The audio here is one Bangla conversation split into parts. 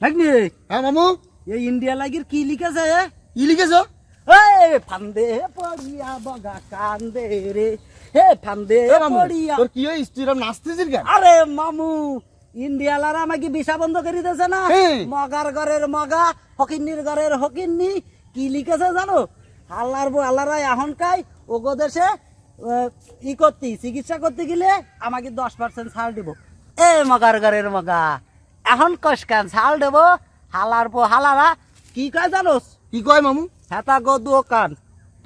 ভাগ্নে হ্যাঁ মামু। এই ইন্ডিয়া লাগির কি লিখেছে? ই লিখেছ? এই ফান্দে পড়িয়া বগা কান্দে রে। হে ফান্দে পড়িয়া তোর কি হই তুই নাচতেছিস কেন? আরে মামু ইন্ডিয়ালার আমাকে ভিসা বন্ধ করে দিয়েছে না। মগার ঘরের মগা হকিন্নির ঘরের হকিন্নি। কি লিখেছে জানো? আল্লাহর বউ আল্লাহরা এখন কাই ওগো দেশে ই করতে চিকিৎসা করতে গেলে আমাকে দশ পার্সেন্ট ছাড় দিব। এ মগার ঘরের মগা। এখন কসকান ছাড় দেবো হালার বউ হালারা। কি কয় জানোস? কি কয় মামু? হেতা গো দোকান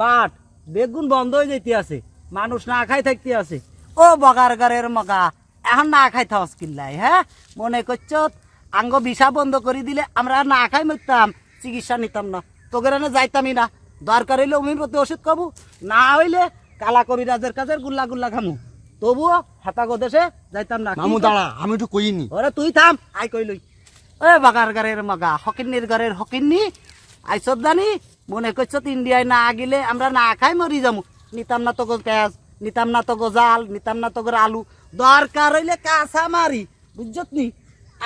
পাট বেগুন বন্ধ হয়ে যেতে আছে মানুষ না খাই থাকতে আছে। ও বগার গারের মগা এখন না খাই থাকস কিল্লাই হ্যাঁ? মনে করছ আঙ্গ ভিসা বন্ধ করে দিলে আমরা আর না খাই মরতাম চিকিৎসা নিতাম না এনে যাইতামই না। দরকার হইলে হোমিওপ্যাথি ওষুধ খাব না হইলে কালা কবিরাজের কাছে গুল্লা গুল্লা খামু। তবুও হেতা গো দেশে যাইতাম না। মামু দাঁড়া আমি একটু কইনি। ওরে তুই থাম আই কইলই এ বাগার গারের মগা হকিন্নির ঘরের হকিন্নি আইসব জানি মনে করছ ইন্ডিয়ায় না গেলে আমরা না খাই মরি যামু। নিতাম না তো গো ক্যাস নিতাম না তো গো জাল নিতাম না তো গো আলু। দরকার হইলে কাঁচা মারি বুঝছত নি?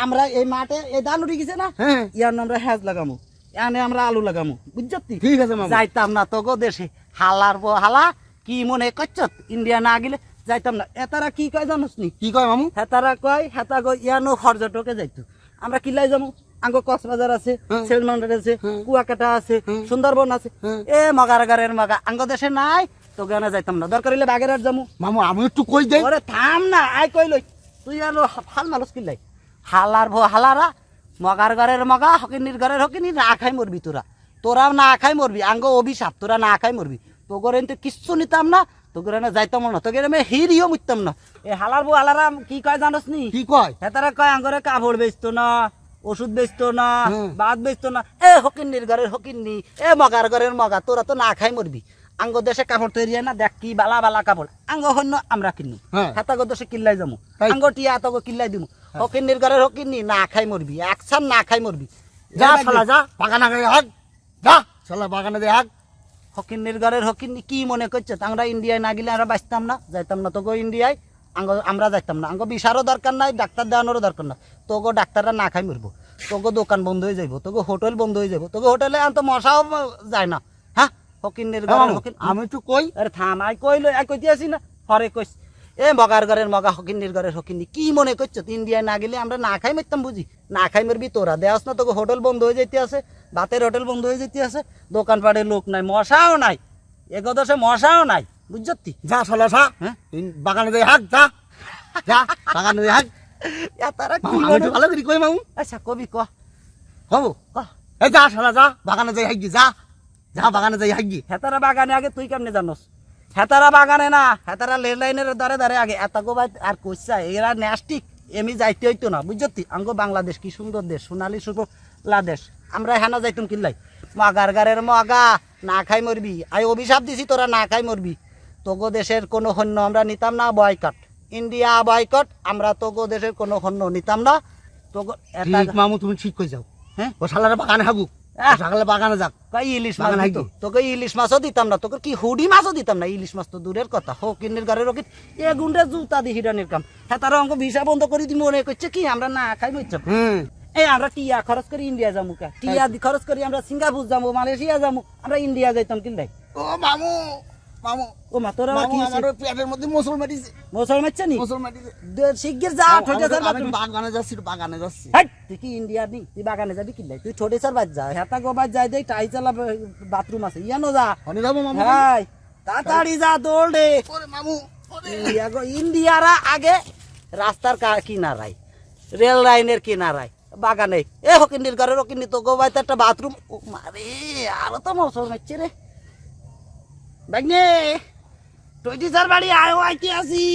আমরা এই মাঠে এই ধান উঠে গেছে না? হ্যাঁ। ইয়ার আমরা হ্যাজ লাগামু। এনে আমরা আলু লাগামু বুঝছত নি? ঠিক আছে যাইতাম না তো গো দেশে হালার হালা কি মনে করছত ইন্ডিয়া না গেলে যাইতাম না। এতারা কি কয় জানোস নি? কি কয় মামু? হেতারা কয় হেতা কয় ইয়ানো পর্যটকে যাইতো। আমরা কিলাই যাব আঙ্গ কক্সবাজার আছে হ্যাঁ। সেলমান্ডার আছে হ্যাঁ। কুয়াকাটা আছে হ্যাঁ। সুন্দরবন আছে। এ মগারাগারের মগা আঙ্গ দেশে নাই তো গানে যাইতাম না। দরকার হইলে বাগেরহাট যাব মামু আমি একটু কই দেই। ওরে থাম না আই কই লই। তুই আর হাল মালস কিলাই হালার ভো হালারা মগার ঘরের মগা হকিনির ঘরের হকিনি না খাই মরবি তোরা। তোরা না খাই মরবি আঙ্গ অভিশাপ তোরা না খাই মরবি। তো করে তো কিচ্ছু নিতাম না তো করে না যাইতাম না তো করে আমি হিরিও মুততাম না। এ হালার বউ হালারা কি কয় জানোস নি? কি কয়? হেতারা কয় আঙ্গরে কাপড় বেচতো না ওষুধ বেচতো না ভাত বেচতো না। এ হকিন্নির ঘরের হকিন্নি এ মগার ঘরের মগা তোরা তো না খাই মরবি আঙ্গ দেশে কাপড় তৈরি না দেখ কি বালা বালা কাপড় আঙ্গ হন্য আমরা কিনু। হ্যাঁ। দেশে কিল্লাই যাব। আঙ্গ টিয়া তগো কিল্লাই দিমু। হকিন্নির ঘরের হকিন্নি না খাই মরবি একসান না খাই মরবি যা শালা যা। বাগানে হাক যা। শালা বাগানে দে হকিন্নির ঘরের হকিন কি মনে করছে? আমরা ইন্ডিয়ায় না গেলে আমরা বাঁচতাম না যাইতাম না। তোকে ইন্ডিয়ায় আঙ্গ আমরা যাইতাম না। আঙ্গ বিষারও দরকার নাই ডাক্তার দেওয়ানোরও দরকার না তোকে ডাক্তাররা না খাই মরবো। তোকে দোকান বন্ধ হয়ে যাইব। তোকে হোটেল বন্ধ হয়ে যাব তোকে হোটেলে আনতো মশাও যায় না। হ্যাঁ? হকিন্নির হ্যাঁ, ঘরের হকিন আমি তো কই? আরে থাম আই কইলো আই কইতে আসি না। হরে কইস। এ মগার ঘরের মগা হকিন্নির ঘরের হকিন্নি কি মনে করছ? ইন্ডিয়ায় না গেলে আমরা না খাই মারতাম বুঝি? না খাই মারবি তোরা দেওয়াস না তোকে হোটেল বন্ধ হয়ে যেতে আছে ভাতের হোটেল বন্ধ হয়ে যেতে আছে দোকানপাটে লোক নাই মশাও নাই এগোদশে মশাও নাই বুঝছি যা শালা যা। হ্যাঁ? বাগানে দে হাক যা। যা বাগানে দে হাক। তারা ভালো করে কই মামু? আচ্ছা কবি ক। হব? ক। এই যা শালা যা। বাগানে যাই হাগি যা। যা বাগানে যাই হাগি হেতারা বাগানে আগে তুই কেমনে জানোস? হেতারা বাগানে না, হেতারা লেন লাইনের দ্বারে দ্বারে আগে এত গোবাই আর কইসা, এরা ন্যাস্টিক, এমি যাইতে হইতো না বুঝছি আঙ্গ বাংলাদেশ, কি সুন্দর দেশ, সোনালি সুপলা দেশ। আমরা হেনা যাইতুম কিল্লাই। মাগার গারের মগা, না খাই মরবি। আই অভিশাপ দিছি, তোরা না খাই মরবি। তোগো দেশের কোনো সৈন্য আমরা নিতাম না, বয়কট। ইন্ডিয়া বয়কট, আমরা তোগো দেশের কোনো সৈন্য নিতাম না। তোগো মামু, তুমি ঠিক কই যাও হ্যাঁ? ও শালারে বাগানে হাগুক। সকালে বাগানে যাক। কই ইলিশ মাছ বাগান তোকে ইলিশ মাছও দিতাম না তোকে কি হুডি মাছও দিতাম না? ইলিশ মাছ তো দূরের কথা। হো কিন্নির ঘরে রকিত এ গুন্ডে জুতা দি হিরানির কাম। হ্যাঁ তারা অঙ্ক ভিসা বন্ধ করে দি মনে করছে কি আমরা না খাই মরছ এই আমরা টিয়া খরচ করি ইন্ডিয়া যাব কা। টিয়া দি খরচ করি আমরা সিঙ্গাপুর যাব মালয়েশিয়া যাব আমরা ইন্ডিয়া যাইতাম কিন্তু ও মামু মামু ও মা তোরা আবার মামু কি আমার ওই পেটের মধ্যে মুসল মাটিছে মোসল মারছে নি? মুসল মাটিছে দে- শিগগির যা ঠোঁটে স্যার আমি তো বাগানে যাচ্ছি একটু বাগানে যাচ্ছি। তুই কি ইন্ডিয়া নি? তুই বাগানে যাবি কিনলাই তুই স্যার যা গো যাই টাই চালা বাথরুম আছে ইয়ানো যা। হনে যাব মামু? হাই তাড়াতাড়ি যা দৌড় দে। ওরে মামু ওরে। ইন্ডিয়া গো ইন্ডিয়ারা আগে রাস্তার কা- কিনারায় রেল লাইনের কিনারায় বাগানে। এ হকিন্দির ঘরে হকিন্দি তো গোবাইতে একটা বাথরুম। ও মারে আরও তো মৌসুম হচ্ছে রে। বাগনে টোয়েন্টি স্যার বাড়ি আয় আইতে আসি।